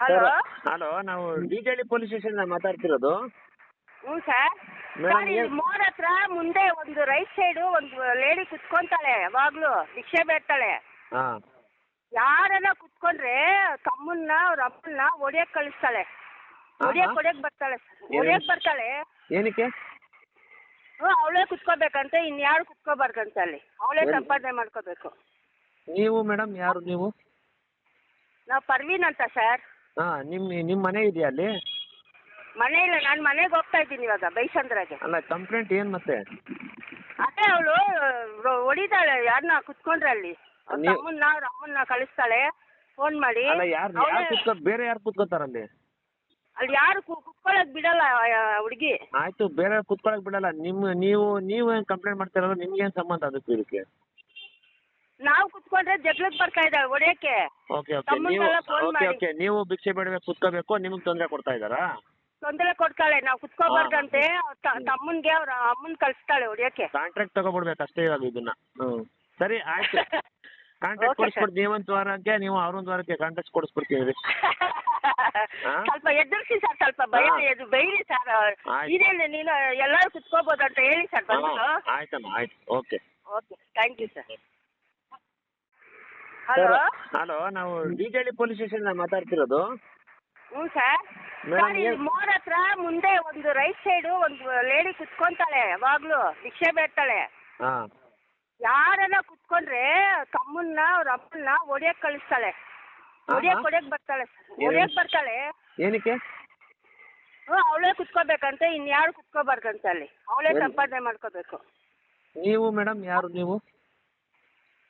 Hello hello ನಾವು D J Halli police station ಮಾತಾಡ್ತಿರೋದು. ಹ್ಞೂ ಸರ್. ಸರ್ ಇಲ್ಲಿ ಮೋರ್ ಹತ್ರ ಮುಂದೆ ಒಂದು ರೈಟ್ ಸೈಡು ಒಂದು ಲೇಡಿ ಕುತ್ಕೊಂತಾಳೆ ಯಾವಾಗಲೂ ಭಿಕ್ಷೆ ಬೇಡ್ತಾಳೆ. ಹಾಂ. ಯಾರನ್ನ ಕುತ್ಕೊಂಡ್ರೆ ತಮ್ಮನ್ನ ಅವ್ರ ಅಮ್ಮನ್ನ ಒಡೆಯಕ್ ಕಳಿಸ್ತಾಳೆ. ಒಡೆಯಕ್ ಹೊಡಿಯಕ್ ಬರ್ತಾಳೆ ಒಡೆಯಕ್ ಬರ್ತಾಳೆ. ಏನಕ್ಕೆ? ಹ್ಞೂ ಅವಳೇ ಕುತ್ಕೋಬೇಕಂತೆ ಇನ್ಯಾರು ಕುತ್ಕೋಬಾರ್ದಂತೆ ಅಲ್ಲಿ. ಅವಳೇ? ಸಂಪಾದನೆ ಮಾಡ್ಕೋಬೇಕು. ನೀವು ಮೇಡಮ್ ಯಾರು ನೀವು? ನಾವು ಪರ್ವೀನ್ ಅಂತ ಸರ್. ಹಾಂ ನಿಮ್ಮ ನಿಮ್ಮ ಮನೆ ಇದೆಯಾ ಅಲ್ಲಿ? ಮನೆ ಇಲ್ಲ ನಾನು ಮನೆಗೆ ಹೋಗ್ತಾ ಇದ್ದೀನಿ ಇವಾಗ ಬೈಸಂದ್ರಾಗೆ. ಅಲ್ಲ ಕಂಪ್ಲೇಂಟ್ ಏನು ಮತ್ತೆ? ಅದೇ ಅವಳು ಹೊಡಿತಾಳೆ ಯಾರನ್ನ ಕುತ್ಕೊಂಡ್ರೆ ಅಲ್ಲಿ. ಅವ್ರ ನೀವು- ತಮ್ಮನ್ನ ಅವ್ರ ಅಮ್ಮನ್ನ ಕಳಿಸ್ತಾಳೆ ಫೋನ್ ಮಾಡಿ. ಅಲ್ಲ ಯಾರು ಯಾರು ಅವ್ಳೇ- ಕುತ್ಕೋ ಬೇರೆ ಯಾರು ಕುತ್ಕೋತಾರಲ್ಲಿ ಅಲ್ಲಿ? ಯಾರು ಕುತ್ಕೊಳಕ್ ಬಿಡಲ್ಲ ಹುಡುಗಿ. ಆಯ್ತು ಬೇರೆ ಕುತ್ಕೊಳಕ್ ಬಿಡಲ್ಲ. ನಿಮ್ಮ ನೀವು ನೀವು ಏನು ಕಂಪ್ಲೇಂಟ್ ಮಾಡ್ತಿರಲ್ಲ ನಿಮ್ಗೆ ಏನು ಸಂಬಂಧ ಅದಕ್ಕೆ ಇದಕ್ಕೆ? ನಾವು ಕುತ್ಕೊಂಡ್ರೆ ಜಗಳಕ್ಕೆ ಬರ್ತಾ ಇದ್ದಾಳೆ ಹೊಡೆಯಕ್ಕೆ. Okay okay. ನೀವು phone ಓಕೆ ಮಾಡಿ. ಓಕೆ. ನೀವು ಭಿಕ್ಷೆ ಬೇಡಬೇಕು ಕುತ್ಕೋಬೇಕು ನಿಮ್ಗೆ ತೊಂದರೆ ಕೊಡ್ತಾ ಇದ್ದಾರಾ? ತೊಂದರೆ ಕೊಡ್ತಾಳೆ ನಾವು ಕುತ್ಕೋಬಾರ್ದಂತೆ. ಅವ್ರ್ ತ- ತಮ್ಮನ್ಗೆ ಅವ್ರ ಅಮ್ಮನ್ ಕಳಿಸ್ತಾಳೆ ಹೊಡಿಯಕ್ಕೆ. ಕಾಂಟ್ರಾಕ್ಟ್ ತಗೊಬಿಡ್ಬೇಕು ಅಷ್ಟೇ ಇವಾಗ ಇದನ್ನ. ಸರಿ ಆಯ್ತು. ಕಾಂಟ್ರಾಕ್ಟ್ Okay, ನೀವು ನೀವೊಂದು ವಾರಕ್ಕೆ ನೀವು ಅವ್ರೊಂದು ವಾರಕ್ಕೆ ಕಾಂಟ್ರಾಕ್ಟ್ ಕೊಡಿಸ್ಬಿಡ್ತೀವಿ ಹಾ? ಸ್ವಲ್ಪ ಎದುರಿಸಿ ಸರ್ ಸ್ವಲ್ಪ ಭಯ ಹಾ. ಎದು ಬೈರಿ ಸರ್. ಆಯ್ತು. ಇದೇನು ನೀನು ಎಲ್ಲರೂ ಕುತ್ಕೋಬೋದು ಅಂತ ಹೇಳಿ ಸರ್ ಬಂದು ಆಯ್ತಮ್ಮ ಆಯ್ತು. Okay. Okay thank you sir hello hello ನಾವು ಡಿ ಜೆ ಪೊಲೀಸ್ ಸ್ಟೇಷನ್ ಮಾತಾಡ್ತಿರೋದು. ಹ್ಞೂ ಸರ್. ಸರ್ ಇಲ್ಲಿ ಮೋರ್ ಹತ್ರ ಮುಂದೆ ಒಂದು ರೈಟ್ ಸೈಡು ಒಂದು ಲೇಡಿ ಕುತ್ಕೊಂತಾಳೆ ಯಾವಾಗಲೂ ಭಿಕ್ಷೆ ಬೇಡ್ತಾಳೆ. ಹಾಂ. ಯಾರನ್ನ ಕುತ್ಕೊಂಡ್ರೆ ತಮ್ಮನ್ನ ಅವ್ರ ಅಮ್ಮನ್ನ ಒಡೆಯಕ್ ಕಳಿಸ್ತಾಳೆ. ಒಡೆಯಕ್ ಒಡೆಯಕ್ ಬರ್ತಾಳೆ ಸರ್ ಒಡೆಯಕ್ ಬರ್ತಾಳೆ. ಏನಕ್ಕೆ? ಹ್ಞೂ ಅವಳೇ ಕುತ್ಕೋಬೇಕಂತೆ ಇನ್ಯಾರು ಕುತ್ಕೋಬಾರ್ದಂತೆ ಅಲ್ಲಿ. ಅವಳೇ ಸಂಪಾದನೆ ಮಾಡ್ಕೋಬೇಕು. ನೀವು ಮೇಡಮ್ ಯಾರು ನೀವು?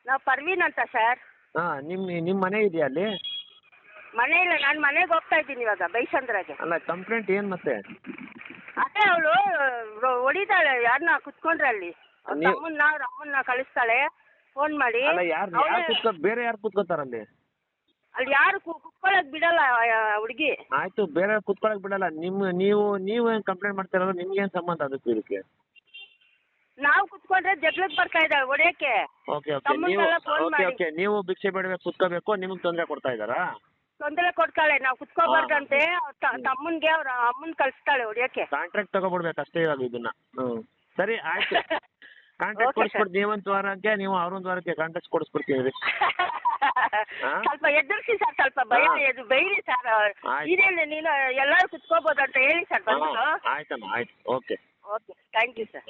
ನಾವು ಪರ್ವೀನ್ ಅಂತ ಸರ್ ಹಾಂ ನಿಮ್ಮ ನಿಮ್ ಮನೆ ಇದೆಯಾ ಅಲ್ಲಿ? ಮನೆ ಇಲ್ಲ ನಾನು ಮನೆಗೆ ಹೋಗ್ತಾ ಇದ್ದೀನಿ ಇವಾಗ ಬೈಸಂದ್ರಾಗೆ. ಅಲ್ಲ ಕಂಪ್ಲೇಂಟ್ ಏನು ಮತ್ತೆ? ಅದೇ ಅವಳು ಹೊಡಿತಾಳೆ ಯಾರನ್ನ ಕುತ್ಕೊಂಡ್ರೆ ಅಲ್ಲಿ. ಅವ್ರ ನೀವು- ತಮ್ಮನ್ನ ಅವ್ರ ಅಮ್ಮನ್ನ ಕಳಿಸ್ತಾಳೆ ಫೋನ್ ಮಾಡಿ. ಅಲ್ಲ ಯಾರು ಯಾರು ಅವ್ಳೇ- ಕುತ್ಕೋ ಬೇರೆ ಯಾರು ಕುತ್ಕೋತಾರ ಅಲ್ಲಿ? ಅಲ್ಲಿ ಯಾರು ಕುತ್ಕೊಳಕ್ ಬಿಡಲ್ಲ ಹುಡುಗಿ. ಆಯ್ತು ಬೇರೆ ಕುತ್ಕೊಳಕ್ ಬಿಡಲ್ಲ. ನಿಮ್ಮ ನೀವು ನೀವು ಏನು ಕಂಪ್ಲೇಂಟ್ ಮಾಡ್ತಿರಲ್ಲ ನಿಮ್ಗೆ ಏನು ಸಂಬಂಧ ಅದಕ್ಕೆ ಇದಕ್ಕೆ? ನಾವು ಕುತ್ಕೊಂಡ್ರೆ ಜಗ್ಲಕ್ ಬರ್ತಾ ಇದ್ದಾಳೆ ಹೊಡೆಯಕ್ಕೆ. Okay okay. ನೀವು phone ಓಕೆ ಮಾಡಿ. ಓಕೆ. ನೀವು ಭಿಕ್ಷೆ ಬೇಡಬೇಕು ಕುತ್ಕೋಬೇಕು ನಿಮಗೆ ತೊಂದರೆ ಕೊಡ್ತಾ ಇದ್ದಾರಾ? ತೊಂದರೆ ಕೊಡ್ತಾಳೆ ನಾವು ಕುತ್ಕೋಬಾರ್ದಂತೆ. ಅವ್ರ್ ತ- ತಮ್ಮನ್ಗೆ ಅವ್ರ ಅಮ್ಮನ್ ಕಳಿಸ್ತಾಳೆ ಹೊಡಿಯಕ್ಕೆ. ಕಾಂಟ್ರಾಕ್ಟ್ ತಗೊಬಿಡ್ಬೇಕು ಅಷ್ಟೇ ಇವಾಗ ಇದನ್ನ. ಸರಿ ಆಯ್ತು. ಕಾಂಟ್ರಾಕ್ಟ್ Okay, ಕೊಡಿಸ್ಬಿಟ್ಟು ನೀವೊಂದು ವಾರಕ್ಕೆ ನೀವು ಅವ್ರೊಂದು ವಾರಕ್ಕೆ ಕಾಂಟ್ರಾಕ್ಟ್ ರೀ ಹಾ? ಸ್ವಲ್ಪ ಎದುರಿಸಿ ಸರ್ ಸ್ವಲ್ಪ ಭಯ ಹಾ. ಎದು ಬೈರಿ ಸರ್. ಆಯ್ತು. ಇದೇನು ನೀನು ಎಲ್ಲರೂ ಕುತ್ಕೋಬೋದು ಅಂತ ಹೇಳಿ ಸರ್ ಬಂದು ಆಯ್ತಮ್ಮ ಆಯ್ತು. Okay. Okay thank you sir.